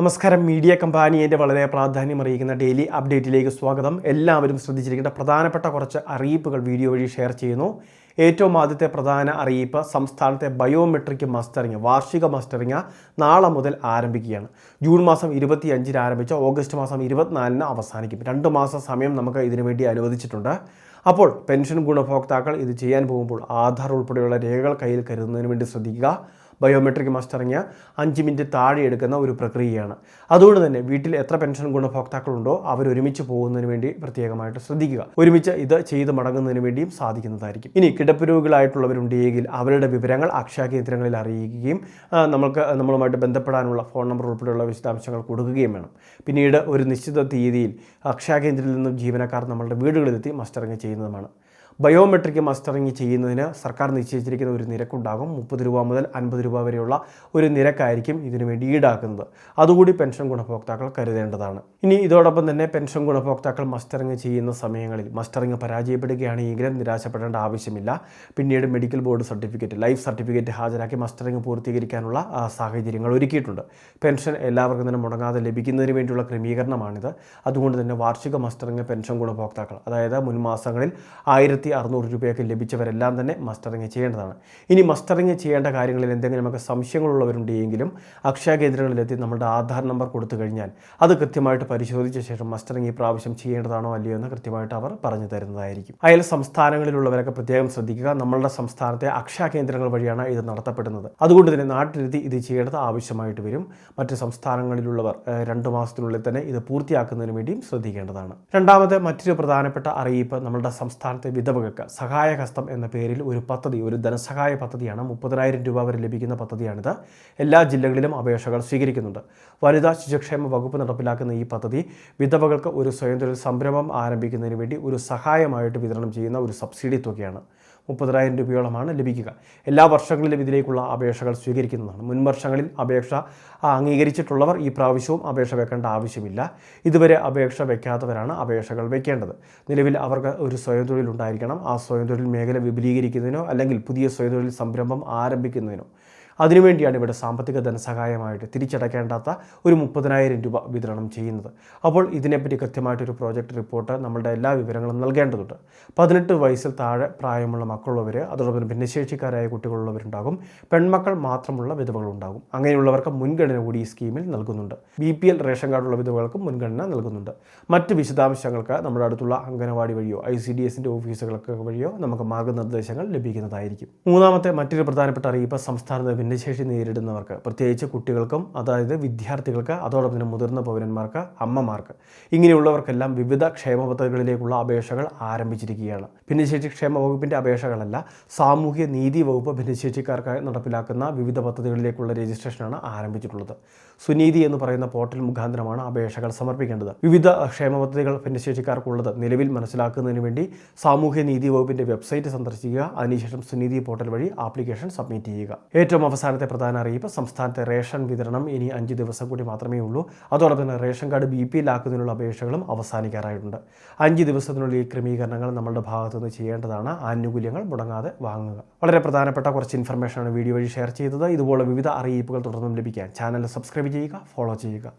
നമസ്കാരം. മീഡിയ കമ്പാനിയന്റെ വളരെ പ്രാധാന്യം അറിയിക്കുന്ന ഡെയിലി അപ്ഡേറ്റിലേക്ക് സ്വാഗതം. എല്ലാവരും ശ്രദ്ധിച്ചിരിക്കേണ്ട പ്രധാനപ്പെട്ട കുറച്ച് അറിയിപ്പുകൾ വീഡിയോ വഴി ഷെയർ ചെയ്യുന്നു. ഏറ്റവും ആദ്യത്തെ പ്രധാന അറിയിപ്പ് സംസ്ഥാനത്തെ ബയോമെട്രിക് മസ്റ്ററിങ് വാർഷിക മസ്റ്ററിങ് നാളെ മുതൽ ആരംഭിക്കുകയാണ്. ജൂൺ മാസം ഇരുപത്തി അഞ്ചിന് ആരംഭിച്ച ഓഗസ്റ്റ് മാസം ഇരുപത്തിനാലിന് അവസാനിക്കും. രണ്ട് മാസം സമയം നമുക്ക് ഇതിനു വേണ്ടി അനുവദിച്ചിട്ടുണ്ട്. അപ്പോൾ പെൻഷൻ ഗുണഭോക്താക്കൾ ഇത് ചെയ്യാൻ പോകുമ്പോൾ ആധാർ ഉൾപ്പെടെയുള്ള രേഖകൾ കയ്യിൽ കരുതുന്നതിന് വേണ്ടി ശ്രദ്ധിക്കുക. ബയോമെട്രിക് മസ്റ്ററിങ് അഞ്ച് മിനിറ്റ് താഴെ എടുക്കുന്ന ഒരു പ്രക്രിയയാണ്. അതുകൊണ്ട് തന്നെ വീട്ടിൽ എത്ര പെൻഷൻ ഗുണഭോക്താക്കളുണ്ടോ അവർ ഒരുമിച്ച് പോകുന്നതിന് വേണ്ടി പ്രത്യേകമായിട്ട് ശ്രദ്ധിക്കുക. ഒരുമിച്ച് ഇത് ചെയ്ത് മടങ്ങുന്നതിന് വേണ്ടിയും സാധിക്കുന്നതായിരിക്കും. ഇനി കിടപ്പ് രോഗികളായിട്ടുള്ളവരുണ്ടെങ്കിൽ അവരുടെ വിവരങ്ങൾ അക്ഷയ കേന്ദ്രങ്ങളിൽ അറിയിക്കുകയും നമുക്ക് നമ്മളുമായിട്ട് ബന്ധപ്പെടാനുള്ള ഫോൺ നമ്പർ ഉൾപ്പെടെയുള്ള വിശദാംശങ്ങൾ കൊടുക്കുകയും വേണം. പിന്നീട് ഒരു നിശ്ചിത തീയതിയിൽ അക്ഷയ കേന്ദ്രത്തിൽ നിന്നും ജീവനക്കാർ നമ്മളുടെ വീടുകളിലെത്തി മസ്റ്ററിങ് ചെയ്യുന്നതുമാണ്. ബയോമെട്രിക് മസ്റ്ററിങ് ചെയ്യുന്നതിന് സർക്കാർ നിശ്ചയിച്ചിരിക്കുന്ന ഒരു നിരക്കുണ്ടാകും. മുപ്പത് രൂപ മുതൽ അൻപത് രൂപ വരെയുള്ള ഒരു നിരക്കായിരിക്കും ഇതിനു വേണ്ടി ഈടാക്കുന്നത്. അതുകൂടി പെൻഷൻ ഗുണഭോക്താക്കൾ കരുതേണ്ടതാണ്. ഇനി ഇതോടൊപ്പം തന്നെ പെൻഷൻ ഗുണഭോക്താക്കൾ മസ്റ്ററിങ് ചെയ്യുന്ന സമയങ്ങളിൽ മസ്റ്ററിങ് പരാജയപ്പെടുകയാണെങ്കിലും നിരാശപ്പെടേണ്ട ആവശ്യമില്ല. പിന്നീട് medical board certificate life certificate ഹാജരാക്കി മസ്റ്ററിങ് പൂർത്തീകരിക്കാനുള്ള സാഹചര്യങ്ങൾ ഒരുക്കിയിട്ടുണ്ട്. പെൻഷൻ എല്ലാവർക്കും തന്നെ മുടങ്ങാതെ ലഭിക്കുന്നതിന് വേണ്ടിയുള്ള ക്രമീകരണമാണിത്. അതുകൊണ്ട് തന്നെ വാർഷിക മസ്റ്ററിങ് പെൻഷൻ ഗുണഭോക്താക്കൾ അതായത് മുൻ മാസങ്ങളിൽ ആയിരത്തി അറുന്നൂറ് രൂപയൊക്കെ ലഭിച്ചവരെല്ലാം തന്നെ മസ്റ്ററിങ് ചെയ്യേണ്ടതാണ്. ഇനി മസ്റ്ററിങ് ചെയ്യേണ്ട കാര്യങ്ങളിൽ എന്തെങ്കിലും എന്തെങ്കിലുമൊക്കെ സംശയങ്ങളുള്ളവരുണ്ടെങ്കിലും അക്ഷയ കേന്ദ്രങ്ങളിലെത്തി നമ്മുടെ ആധാർ നമ്പർ കൊടുത്തു കഴിഞ്ഞാൽ അത് കൃത്യമായിട്ട് പരിശോധിച്ച ശേഷം മസ്റ്ററിങ് ഈ പ്രാവശ്യം ചെയ്യേണ്ടതാണോ അല്ലയോ എന്ന് കൃത്യമായിട്ട് അവർ പറഞ്ഞു തരുന്നതായിരിക്കും. അയൽ സംസ്ഥാനങ്ങളിലുള്ളവരൊക്കെ പ്രത്യേകം ശ്രദ്ധിക്കുക. നമ്മളുടെ സംസ്ഥാനത്തെ അക്ഷയ കേന്ദ്രങ്ങൾ വഴിയാണ് ഇത് നടത്തപ്പെടുന്നത്. അതുകൊണ്ട് തന്നെ നാട്ടിലെത്തി ഇത് ചെയ്യേണ്ടത് ആവശ്യമായിട്ട് വരും. മറ്റ് സംസ്ഥാനങ്ങളിലുള്ളവർ രണ്ട് മാസത്തിനുള്ളിൽ തന്നെ ഇത് പൂർത്തിയാക്കുന്നതിന് വേണ്ടിയും ശ്രദ്ധിക്കേണ്ടതാണ്. രണ്ടാമത്തെ മറ്റൊരു പ്രധാനപ്പെട്ട അറിയിപ്പ് നമ്മുടെ സംസ്ഥാനത്തെ വിധവകൾക്ക് സഹായഹസ്തം എന്ന പേരിൽ ഒരു പദ്ധതി ഒരു ധനസഹായ പദ്ധതിയാണ് മുപ്പതിനായിരം രൂപ വരെ ലഭിക്കുന്ന പദ്ധതിയാണിത്. എല്ലാ ജില്ലകളിലും അപേക്ഷകൾ സ്വീകരിക്കുന്നുണ്ട്. വനിതാ ശിശുക്ഷേമ വകുപ്പ് നടപ്പിലാക്കുന്ന ഈ പദ്ധതി വിധവകൾക്ക് ഒരു സ്വയംതൊഴിൽ സംരംഭം ആരംഭിക്കുന്നതിന് വേണ്ടി ഒരു സഹായമായിട്ട് വിതരണം ചെയ്യുന്ന ഒരു സബ്സിഡി തുകയാണ്. മുപ്പതിനായിരം രൂപയോളമാണ് ലഭിക്കുക. എല്ലാ വർഷങ്ങളിലും ഇതിലേക്കുള്ള അപേക്ഷകൾ സ്വീകരിക്കുന്നതാണ്. മുൻവർഷങ്ങളിൽ അപേക്ഷ അംഗീകരിച്ചിട്ടുള്ളവർ ഈ പ്രാവശ്യവും അപേക്ഷ വെക്കേണ്ട ആവശ്യമില്ല. ഇതുവരെ അപേക്ഷ വെക്കാത്തവരാണ് അപേക്ഷകൾ വെക്കേണ്ടത്. നിലവിൽ അവർക്ക് ഒരു സ്വയം തൊഴിൽ ഉണ്ടായിരിക്കണം ആ സ്വയം തൊഴിൽ മേഖല വിപുലീകരിക്കുന്നതിനോ അല്ലെങ്കിൽ പുതിയ സ്വയം തൊഴിൽ സംരംഭം ആരംഭിക്കുന്നതിനോ. അതിനുവേണ്ടിയാണ് ഇവിടെ സാമ്പത്തിക ധനസഹായമായിട്ട് തിരിച്ചടയ്ക്കേണ്ടാത്ത ഒരു മുപ്പതിനായിരം രൂപ വിതരണം ചെയ്യുന്നത്. അപ്പോൾ ഇതിനെപ്പറ്റി കൃത്യമായിട്ടൊരു പ്രോജക്റ്റ് റിപ്പോർട്ട് നമ്മളുടെ എല്ലാ വിവരങ്ങളും നൽകേണ്ടതുണ്ട്. പതിനെട്ട് വയസ്സിൽ താഴെ പ്രായമുള്ള മക്കളുള്ളവർ അതോടൊപ്പം ഭിന്നശേഷിക്കാരായ കുട്ടികളുള്ളവരുണ്ടാകും. പെൺമക്കൾ മാത്രമുള്ള വിധവകളുണ്ടാകും. അങ്ങനെയുള്ളവർക്ക് മുൻഗണന കൂടി ഈ സ്കീമിൽ നൽകുന്നുണ്ട്. ബി പി എൽ റേഷൻ കാർഡുള്ള വിധവകൾക്കും മുൻഗണന നൽകുന്നുണ്ട്. മറ്റ് വിശദാംശങ്ങൾക്ക് നമ്മുടെ അടുത്തുള്ള അംഗനവാടി വഴിയോ ഐ സി ഡി എസിന്റെ ഓഫീസുകൾക്ക് വഴിയോ നമുക്ക് മാർഗനിർദ്ദേശങ്ങൾ ലഭിക്കുന്നതായിരിക്കും. മൂന്നാമത്തെ മറ്റൊരു പ്രധാനപ്പെട്ട അറിയിപ്പ് സംസ്ഥാനത്ത് ഭിന്നശേഷി നേരിടുന്നവർക്ക് പ്രത്യേകിച്ച് കുട്ടികൾക്കും അതായത് വിദ്യാർത്ഥികൾക്ക് അതോടൊപ്പം തന്നെ മുതിർന്ന പൗരന്മാർക്ക് അമ്മമാർക്ക്. ഇങ്ങനെയുള്ളവർക്കെല്ലാം വിവിധ ക്ഷേമ പദ്ധതികളിലേക്കുള്ള അപേക്ഷകൾ ആരംഭിച്ചിരിക്കുകയാണ്. ഭിന്നശേഷി ക്ഷേമ വകുപ്പിന്റെ അപേക്ഷകളല്ല സാമൂഹ്യ നീതി വകുപ്പ് ഭിന്നശേഷിക്കാർക്കായി നടപ്പിലാക്കുന്ന വിവിധ പദ്ധതികളിലേക്കുള്ള രജിസ്ട്രേഷനാണ് ആരംഭിച്ചിട്ടുള്ളത്. സുനീതി എന്ന് പറയുന്ന പോർട്ടൽ മുഖാന്തരമാണ് അപേക്ഷകൾ സമർപ്പിക്കേണ്ടത്. വിവിധ ക്ഷേമ പദ്ധതികൾ ഭിന്നശേഷിക്കാർക്കുള്ളത് നിലവിൽ മനസ്സിലാക്കുന്നതിന് വേണ്ടി സാമൂഹ്യ നീതി വകുപ്പിന്റെ വെബ്സൈറ്റ് സന്ദർശിക്കുക അതിനുശേഷം സുനീതി പോർട്ടൽ വഴി ആപ്ലിക്കേഷൻ സബ്മിറ്റ് ചെയ്യുക. ഏറ്റവും അവസാനത്തെ പ്രധാന അറിയിപ്പ് സംസ്ഥാനത്തെ റേഷൻ വിതരണം ഇനി അഞ്ച് ദിവസം കൂടി മാത്രമേ ഉള്ളൂ. അതോടൊപ്പം തന്നെ റേഷൻ കാർഡ് ബി പി എല്ലാക്കുന്നതിനുള്ള അപേക്ഷകളും അവസാനിക്കാറായിട്ടുണ്ട്. അഞ്ച് ദിവസത്തിനുള്ളിൽ ഈ ക്രമീകരണങ്ങൾ നമ്മളുടെ ഭാഗത്തുനിന്ന് ചെയ്യേണ്ടതാണ്. ആനുകൂല്യങ്ങൾ മുടങ്ങാതെ വാങ്ങുക. വളരെ പ്രധാനപ്പെട്ട കുറച്ച് ഇൻഫർമേഷനാണ് വീഡിയോ വഴി ഷെയർ ചെയ്തത്. ഇതുപോലെ വിവിധ അറിയിപ്പുകൾ തുടർന്നും ലഭിക്കാൻ ചാനൽ സബ്സ്ക്രൈബ് ചെയ്യുക ഫോളോ ചെയ്യുക.